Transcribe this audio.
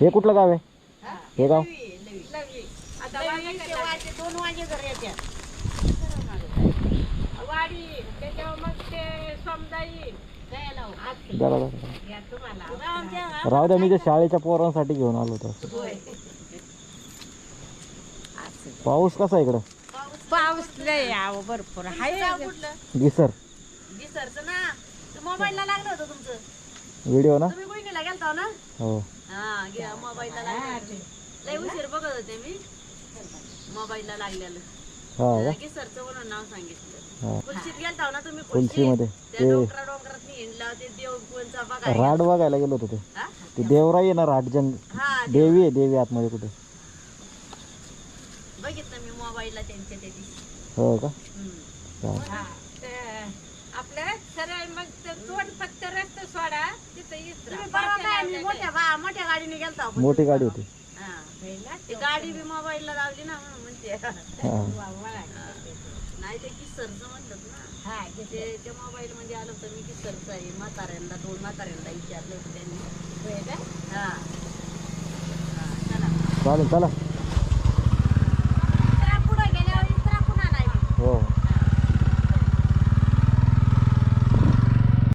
हे कुठलं गाव आहे? हा. गाव? ते दोन वाजे घर येतात वाडी त्याच्यावर मग ते राहू द्या मी त्या शाळेच्या पोरांसाठी घेऊन आलो होतो. होय. पाऊस कसा आहे इकडं? पाऊस लय यावं भरपूर. कुठलं? गिसर दिसरचं ना. मोबाईलला लागलं होतं तुमचं. व्हिडिओ ना? ना? हो. हा घ्या मोबाईलला लागलं होतं. लय उशीर बघत होते मी. मोबाईलला लागलेलं. हा का? सरचं म्हणून नाव सांगितलं. हा. कुलशीत गेलता ना तुम्ही? कुलशीमध्ये. त्या ते डोंगरा डोंगरात हिंडला ते देव कोणचा बघा राड बघायला गेलो होतो ते. हा? ते देवराई आहे ना राटजंग हा देवी आहे देवी आतमध्ये कुठे. बघितलं मी मोबाईलला त्यांच्या त्या दिवशी. हो का? हम्म. चालेल. हा, ते आपलं सरळ मग ते मोठ्या गाडीने गेलता आपण. मोठी गाडी होती. हा. ती गाडी बी मोबाईलला लावली ना म्हणून म्हणते. हा. नाही ते किसरचं म्हणतात ना. हा, ते त्या मोबाईल मध्ये आलं होतं मी किसरचं आहे. म्हाताऱ्यांना दोन म्हाताऱ्यांना विचारलं होतं त्यांनी. का? हा. हा, चला. चालेल चला.